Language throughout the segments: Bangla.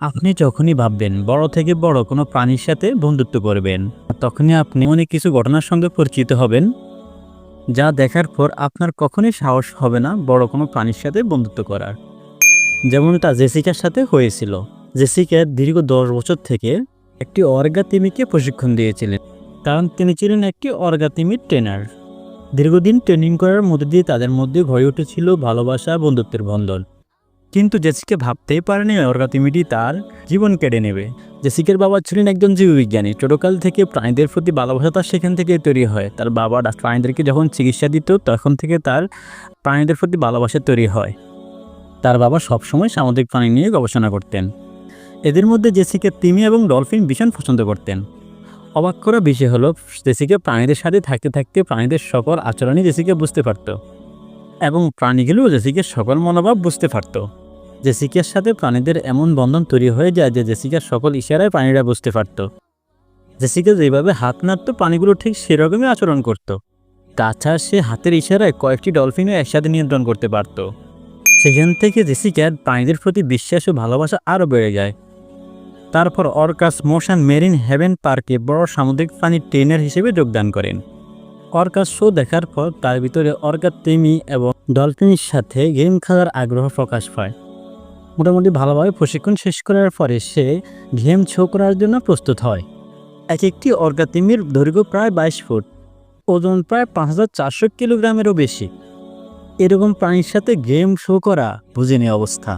আপনি যখনই ভাববেন বড় থেকে বড় কোনো প্রাণীর সাথে বন্ধুত্ব করবেন, তখনই আপনি অনেক কিছু ঘটনার সঙ্গে পরিচিত হবেন যা দেখার পর আপনার কখনোই সাহস হবে না বড় কোনো প্রাণীর সাথে বন্ধুত্ব করার। যেমনটা জেসিকার সাথে হয়েছিল। জেসিকা দীর্ঘ দশ বছর থেকে একটি অর্গা তিমিকে প্রশিক্ষণ দিয়েছিলেন, কারণ তিনি ছিলেন একটি অর্গা তিমির ট্রেনার। দীর্ঘদিন ট্রেনিং করার মধ্যে দিয়ে তাদের মধ্যে গড়ে উঠেছিল ভালোবাসা, বন্ধুত্বের বন্ধন। কিন্তু জেসিকে ভাবতেই পারেনি অর্গা তিমিটি তার জীবন কেড়ে নেবে। জেসিকের বাবা ছিলেন একজন জীববিজ্ঞানী। ছোটকাল থেকে প্রাণীদের প্রতি ভালোবাসা তার সেখান থেকে তৈরি হয়। তার বাবা প্রাণীদেরকে যখন চিকিৎসা দিত, তখন থেকে তার প্রাণীদের প্রতি ভালোবাসা তৈরি হয়। তার বাবা সবসময় সামুদ্রিক প্রাণী নিয়ে গবেষণা করতেন। এদের মধ্যে জেসিকে তিমি এবং ডলফিন ভীষণ পছন্দ করতেন। অবাক করা বিষয় হলো, জেসিকে প্রাণীদের সাথে থাকতে থাকতে প্রাণীদের সকল আচরণই জেসিকে বুঝতে পারত এবং প্রাণীগুলোও জেসিকে সকল মনোভাব বুঝতে পারত। জেসিকার সাথে প্রাণীদের এমন বন্ধন তৈরি হয়ে যায় যে জেসিকার সকল ইশারায় প্রাণীরা বুঝতে পারত। জেসিকা যেভাবে হাত নাড়ত, প্রাণীগুলো ঠিক সেরকমই আচরণ করত। তাছাড়া সে হাতের ইশারায় কয়েকটি ডলফিনও একসাথে নিয়ন্ত্রণ করতে পারত। সেখান থেকে জেসিকার প্রাণীদের প্রতি বিশ্বাস ও ভালোবাসা আরও বেড়ে যায়। তারপর অর্কাস মোশন মেরিন হেভেন পার্কে বড় সামুদ্রিক প্রাণী ট্রেনার হিসেবে যোগদান করেন। অর্কাস শো দেখার পর তার ভিতরে অর্কা তিমি এবং ডলফিনের সাথে গেম খেলার আগ্রহ প্রকাশ পায়। মোটামুটি ভালোভাবে প্রশিক্ষণ শেষ করার পরে সে গেম শো করার জন্য প্রস্তুত হয়। এক একটি অর্কা তিমির দৈর্ঘ্য প্রায় বাইশ ফুট, ওজন প্রায় পাঁচ হাজার চারশো কিলোগ্রামেরও বেশি। এরকম প্রাণীর সাথে গেম শো করা বুঝিনি অবস্থা।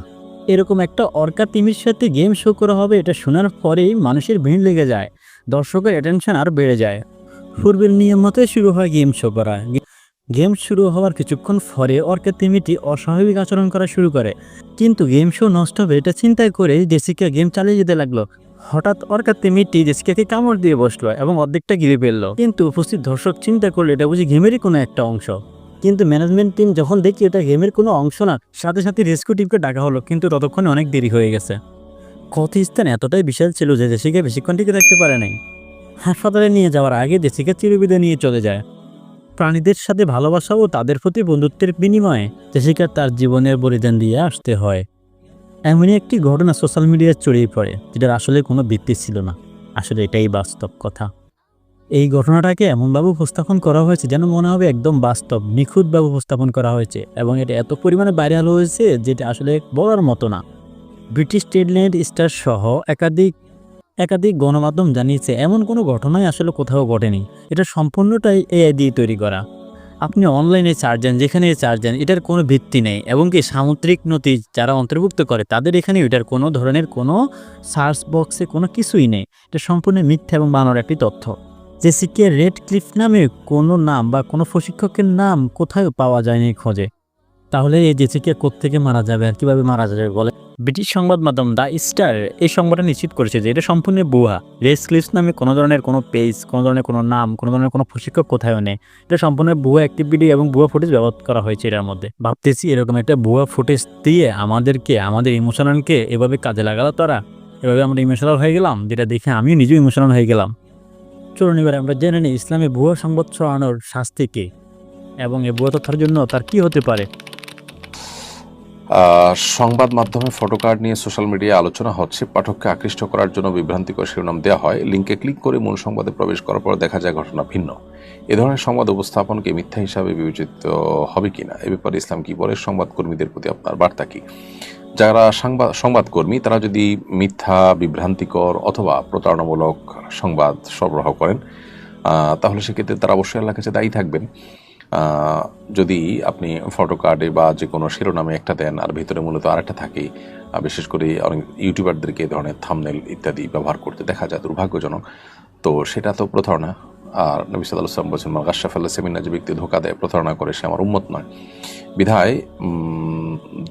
এরকম একটা অর্কা তিমির সাথে গেম শো করা হবে এটা শোনার পরেই মানুষের ভিড় লেগে যায়, দর্শকের অ্যাটেনশন আর বেড়ে যায়। পূর্বের নিয়ম মতোই শুরু হয় গেম শো করা। গেম শুরু হওয়ার কিছুক্ষণ পরে অর্কা তিমিটি অস্বাভাবিক আচরণ করা শুরু করে। কিন্তু গেম শো নষ্ট হবে এটা চিন্তায় করে জেসিকা গেম চালিয়ে যেতে লাগল। হঠাৎ অর্কা তিমিটি জেসিকাকে কামড় দিয়ে বসল এবং অর্ধেকটা গিরে ফেলল। কিন্তু উপস্থিত দর্শক চিন্তা করল এটা বুঝি গেমেরই কোনো একটা অংশ। কিন্তু ম্যানেজমেন্ট টিম যখন দেখি এটা গেমের কোনো অংশ না, সাথে সাথে রেস্কিউ টিমকে ডাকা হলো, কিন্তু ততক্ষণে অনেক দেরি হয়ে গেছে। কথিস্তান এতটাই বিশাল ছিল যে জেসিকা বেশিক্ষণ টিকে থাকতে পারে নাই। হাসপাতালে নিয়ে যাওয়ার আগে জেসিকা চিরবিদে নিয়ে চলে যায়। প্রাণীদের সাথে ভালোবাসা ও তাদের প্রতি বন্ধুত্বের বিনিময়ে জেসিকা তার জীবনের বলিদান দিয়ে আসতে হয়। এমনই একটি ঘটনা সোশ্যাল মিডিয়ায় ছড়িয়ে পড়ে, যেটার আসলে কোনো ভিত্তি ছিল না। আসলে এটাই বাস্তব কথা। এই ঘটনাটাকে এমনভাবে উপস্থাপন করা হয়েছে যেন মনে হবে একদম বাস্তব, নিখুঁতভাবে উপস্থাপন করা হয়েছে এবং এটা এত পরিমাণে ভাইরাল হয়েছে যেটা আসলে বলার মতো না। ব্রিটিশ টেডল্যান্ড স্টার সহ একাধিক একাধিক গণমাধ্যম জানিয়েছে, এমন কোনো ঘটনাই আসলে কোথাও ঘটেনি। এটা সম্পূর্ণটাই এআই দিয়ে তৈরি করা। আপনি অনলাইনে চার্জেন যেখানে চার্জেন এটার কোনো ভিত্তি নেই। এবং কি সামুদ্রিক নথি যারা অন্তর্ভুক্ত করে, তাদের এখানে এটার কোনো ধরনের কোনো সার্চ বক্সে কোনো কিছুই নেই। এটা সম্পূর্ণ মিথ্যা এবং বানর একটি তথ্য। জেসিকে রেড ক্লিফ নামে কোনো নাম বা কোনো প্রশিক্ষকের নাম কোথাও পাওয়া যায়নি খোঁজে। তাহলে এই জেসিকে কোত্থেকে মারা যাবে আর কীভাবে মারা যাবে বলে ব্রিটিশ সংবাদ মাধ্যম দ্য স্টার এই সংবাদটা নিশ্চিত করেছে যে এটা সম্পূর্ণ বুহা রেস ক্লিপস নামে কোনো ধরনের কোনো পেজ, কোনো ধরনের কোনো নাম, কোনো ধরনের কোনো প্রশিক্ষক কোথাও নেই। এটা সম্পূর্ণ ভুয়া অ্যাক্টিভিটি এবং ভুয়া ফুটেজ ব্যবহার করা হয়েছে এটার মধ্যে। ভাবতেছি এরকম একটা ভুয়া ফুটেজ দিয়ে আমাদেরকে, আমাদের ইমোশনালকে এভাবে কাজে লাগালো তারা। এভাবে আমরা ইমোশনাল হয়ে গেলাম, যেটা দেখে আমিও নিজেও ইমোশনাল হয়ে গেলাম। চলুন এবার আমরা জেনে নিই ইসলামে ভুয়া সংবাদ ছড়ানোর শাস্তি কী এবং এই ভুয়া তথ্যের জন্য তার কি হতে পারে। সংবাদ মাধ্যমে ফটো কার্ড নিয়ে সোশ্যাল মিডিয়ায় আলোচনা হচ্ছে। পাঠককে আকৃষ্ট করার জন্য বিভ্রান্তিকর শিরোনাম দেওয়া হয়। লিঙ্কে ক্লিক করে মূল সংবাদে প্রবেশ করার পর দেখা যায় ঘটনা ভিন্ন। এ ধরনের সংবাদ উপস্থাপনকে মিথ্যা হিসাবে বিবেচিত হবে কিনা? এ ব্যাপারে ইসলাম কি বলে? সংবাদ কর্মীদের প্রতি আপনার বার্তা কি? যারা সংবাদ সংবাদকর্মী, তারা যদি মিথ্যা, বিভ্রান্তিকর অথবা প্রতারণামূলক সংবাদ সরবরাহ করেন তাহলে সেক্ষেত্রে তারা অবশ্যই আল্লাহ কাছে দায়ী থাকবেন। যদি আপনি ফটো কার্ডে বা যে কোনো শিরোনামে একটা দেন, আর ভিতরে মূলত আরেকটা থাকে বিশেষ করে অনেক ইউটিউবারদেরকে এ ধরনের থামনেল ইত্যাদি ব্যবহার করতে দেখা যায়, দুর্ভাগ্যজনক। তো সেটা তো প্রতারণা। আর নবী সাল্লাহ সাল্লাম বলছেন মাগাশাফ আল্লাহ সেমিনা যে ব্যক্তি ধোকা দেয়, প্রতারণা করে, সে আমার উন্মত নয়। বিধায়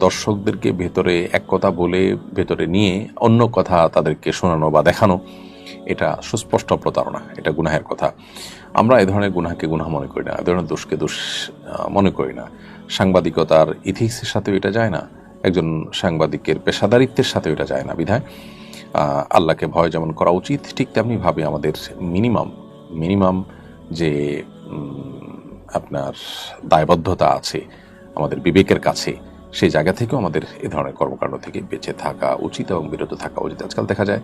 দর্শকদেরকে ভেতরে এক কথা বলে, ভেতরে নিয়ে অন্য কথা তাদেরকে শোনানো বা দেখানো এটা সুস্পষ্ট প্রতারণা, এটা গুনাহের কথা। আমরা এ ধরনের গুনাহকে গুনাহ মনে করি না এ ধরনের দোষকে দোষ মনে করি না। সাংবাদিকতার ইথিক্সের সাথে এটা যায় না, একজন সাংবাদিকের পেশাদারিত্বের সাথে এটা যায় না বিধায়। আল্লাহকে ভয় যেমন করা উচিত, ঠিক তেমনি ভাবে আমাদের মিনিমাম মিনিমাম যে আপনার দায়বদ্ধতা আছে, আমাদের বিবেকের কাছে সেই জায়গা থেকেও আমাদের এ ধরনের কর্মকাণ্ড থেকে বেঁচে থাকা উচিত এবং বিরত থাকা উচিত। আজকাল দেখা যায়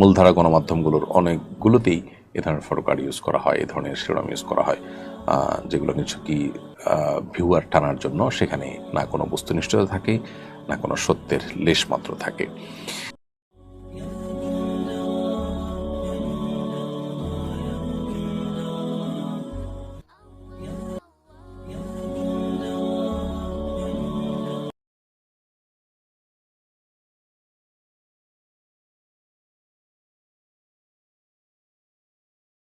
মূলধারা গণমাধ্যমগুলোর অনেকগুলোতেই এ ধরনের ফটো কার্ড ইউজ করা হয়, এ ধরনের শিরোনাম ইউজ করা হয় যেগুলো কিছু কি ভিউয়ার টানার জন্য সেখানে না কোনো বস্তুনিষ্ঠতা থাকে, না কোনো সত্যের লেশ মাত্র থাকে।